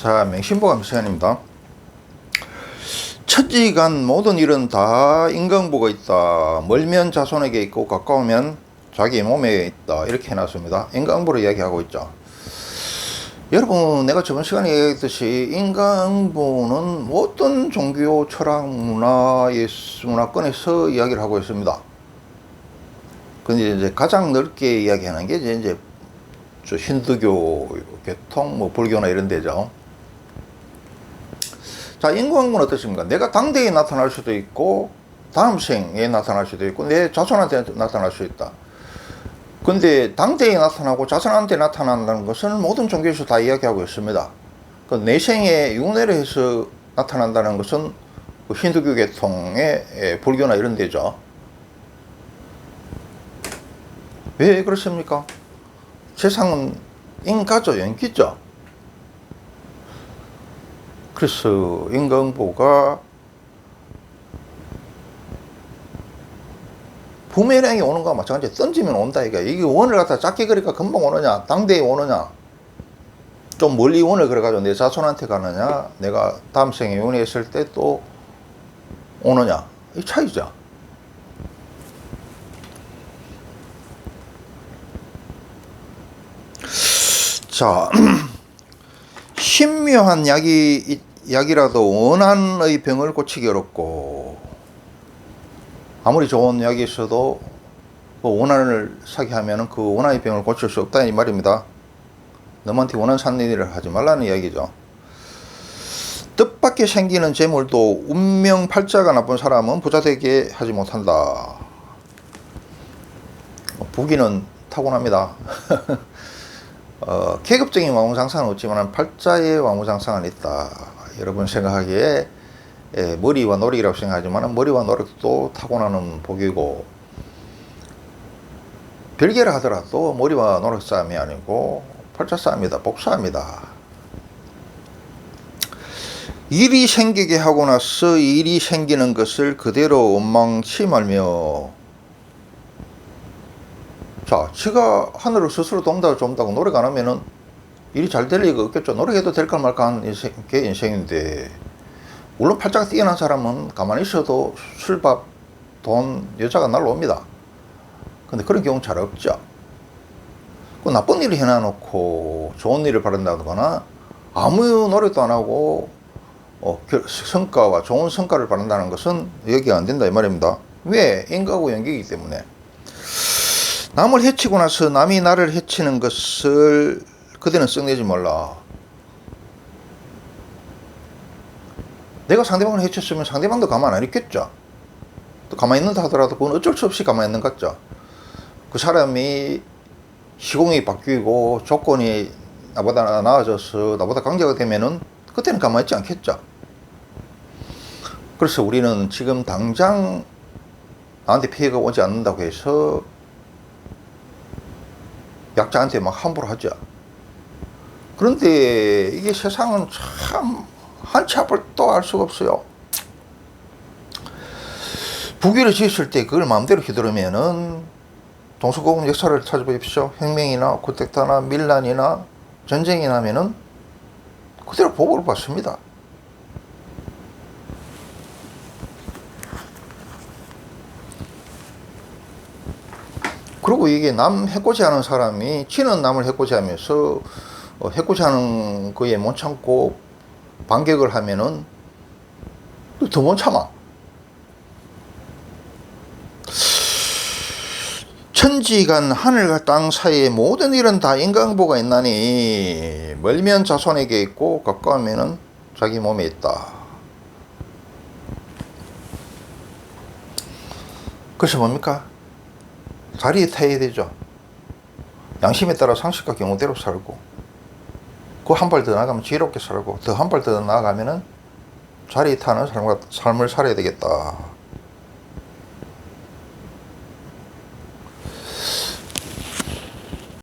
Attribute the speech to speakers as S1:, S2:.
S1: 자, 맹신보감 시간입니다. 천지간 모든 일은 다 인강보가 있다. 멀면 자손에게 있고 가까우면 자기 몸에 있다. 이렇게 해놨습니다. 인강보를 이야기하고 있죠. 여러분, 내가 저번 시간에 얘기했듯이 인강보는 어떤 종교, 철학, 문화, 문화권에서 이야기를 하고 있습니다. 근데 이제 가장 넓게 이야기하는 게 이제, 이제 저 힌두교 계통, 뭐 불교나 이런 데죠. 자, 인공학문 어떻습니까? 내가 당대에 나타날 수도 있고, 다음 생에 나타날 수도 있고, 내 자손한테 나타날 수 있다. 근데 당대에 나타나고 자손한테 나타난다는 것은 모든 종교에서 다 이야기하고 있습니다. 그 내생에 윤회를 해서 나타난다는 것은 그 힌두교 계통의 예, 불교나 이런 데죠. 왜 그렇습니까? 세상은 인가죠, 연기죠. 그래서 인간보가 부메랑이 오는 거와 마찬가지 던지면 온다 이거 이게 원을 갖다 작게 그리니까 금방 오느냐 당대에 오느냐 좀 멀리 원을 그래가지고 내 자손한테 가느냐 내가 다음 생에 윤회했을 때 또 오느냐. 이 차이죠. 자 신묘한 약이 약이라도 원한의 병을 고치기 어렵고 아무리 좋은 약이 있어도 그 원한을 사게 하면은 그 원한의 병을 고칠 수 없다 이 말입니다. 너한테 원한 산 일을 하지 말라는 이야기죠. 뜻밖의 생기는 재물도 운명 팔자가 나쁜 사람은 부자 되게 하지 못한다. 부기는 타고납니다. 어, 계급적인 왕무상상은 없지만 팔자의 왕무상상은 있다. 여러분 생각하기에 예, 머리와 노력이라고 생각하지만 머리와 노력도 타고나는 복이고 별개를 하더라도 머리와 노력 싸움이 아니고 팔자 싸움이다. 복 싸움이다. 일이 생기게 하고 나서 일이 생기는 것을 그대로 원망치 말며 자, 지가 하늘을 스스로 돕다 좀다고 노력 안 하면은 일이 잘 될 리가 없겠죠. 노력해도 될까 말까 하는 인생, 게 인생인데 물론 팔자가 뛰어난 사람은 가만히 있어도 술 밥, 돈, 여자가 날라옵니다. 근데 그런 경우는 잘 없죠. 그 나쁜 일을 해놔놓고 좋은 일을 바란다거나 아무 노력도 안 하고 어, 결- 성과와 좋은 성과를 바란다는 것은 여기가 안 된다 이 말입니다. 왜? 인과고 연기이기 때문에. 남을 해치고 나서 남이 나를 해치는 것을 그대는 썩내지 말라. 내가 상대방을 해쳤으면 상대방도 가만 안 있겠죠. 또 가만히 있는다 하더라도 그건 어쩔 수 없이 가만히 있는 것 같죠. 그 사람이 시공이 바뀌고 조건이 나보다 나아져서 나보다 강자가 되면은 그때는 가만히 있지 않겠죠. 그래서 우리는 지금 당장 나한테 피해가 오지 않는다고 해서 약자한테 막 함부로 하죠. 그런데 이게 세상은 참 한치 앞을 또 알 수가 없어요. 부귀를 지었을 때 그걸 마음대로 휘두르면은 동서고금 역사를 찾아보십시오. 혁명이나 쿠데타나 밀란이나 전쟁이 나면은 그대로 보고를 받습니다. 그리고 이게 남 해코지 하는 사람이 지는 남을 해코지 하면서 어, 해코지 하는 거에 못 참고 반격을 하면은 더 못 참아. 천지간 하늘과 땅 사이에 모든 일은 다 인간보가 있나니 멀면 자손에게 있고 가까우면은 자기 몸에 있다. 그래서 뭡니까? 자리에 타야 되죠. 양심에 따라 상식과 경우대로 살고, 그 한 발 더 나가면 지혜롭게 살고, 더 한 발 더 나아가면은 자리에 타는 삶과, 삶을 살아야 되겠다.